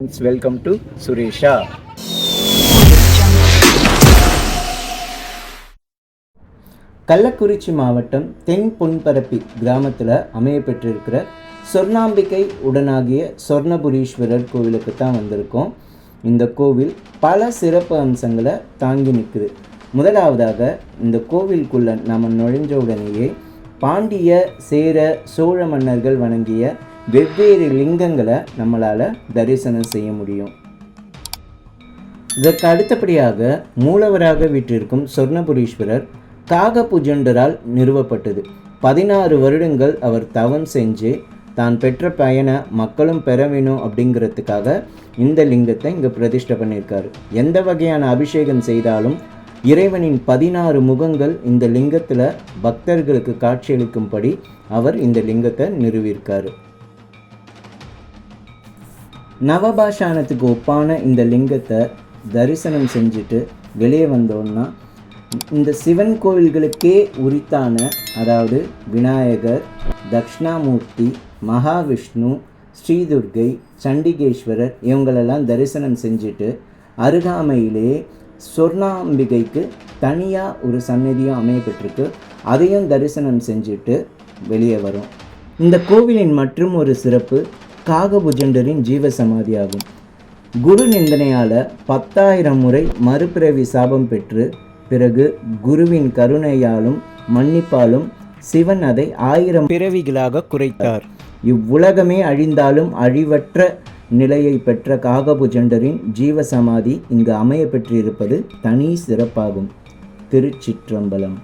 Friends welcome to Suresha Kallakurichi மாவட்டம் தென் பொன்பரப்பி கிராமத்தில் அமைய பெற்றிருக்கிற சொர்ணாம்பிகை உடனாகிய சொர்ணபுரீஸ்வரர் கோவிலுக்கு தான் வந்திருக்கோம். இந்த கோவில் பல சிறப்பு அம்சங்களை தாங்கி நிற்குது முதலாவதாக இந்த கோவிலுக்குள்ள நம்ம நுழைஞ்ச உடனேயே பாண்டிய சேர சோழ மன்னர்கள் வணங்கிய வெவ்வேறு லிங்கங்களை நம்மளால் தரிசனம் செய்ய முடியும். இதற்கு அடுத்தபடியாக மூலவராக வீற்றிருக்கும் சொர்ணபுரீஸ்வரர் காகபுஜண்டரால் நிறுவப்பட்டது. பதினாறு வருடங்கள் அவர் தவம் செஞ்சு தான் பெற்ற பயனை மக்களும் பெற வேணும் அப்படிங்கிறதுக்காக இந்த லிங்கத்தை இங்கே பிரதிஷ்டை பண்ணியிருக்காரு. எந்த வகையான அபிஷேகம் செய்தாலும் இறைவனின் பதினாறு முகங்கள் இந்த லிங்கத்தில் பக்தர்களுக்கு காட்சியளிக்கும்படி அவர் இந்த லிங்கத்தை நிறுவியிருக்காரு. நவபாஷானத்துக்கு ஒப்பான இந்த லிங்கத்தை தரிசனம் செஞ்சுட்டு வெளியே வந்தோம்னா இந்த சிவன் கோவில்களுக்கே உரித்தான அதாவது விநாயகர் தக்ஷணாமூர்த்தி மகாவிஷ்ணு ஸ்ரீதுர்கை சண்டிகேஸ்வரர் இவங்களெல்லாம் தரிசனம் செஞ்சுட்டு அருகாமையிலே சொர்ணாம்பிகைக்கு தனியாக ஒரு சந்நிதியும் அமையப்பட்டிருக்கு. அதையும் தரிசனம் செஞ்சுட்டு வெளியே வரும். இந்த கோவிலின் மற்றும் ஒரு சிறப்பு காகபுஜண்டரின் ஜீவசமாதியாகும். குரு நிந்தனையால் பத்தாயிரம் முறை மறுபிறவி சாபம் பெற்று பிறகு குருவின் கருணையாலும் மன்னிப்பாலும் சிவன் அதை ஆயிரம் பிறவிகளாக குறைத்தார். இவ்வுலகமே அழிந்தாலும் அழிவற்ற நிலையை பெற்ற காகபுஜண்டரின் ஜீவசமாதி இங்கு அமைய பெற்றிருப்பது தனி சிறப்பாகும். திருச்சிற்றம்பலம்.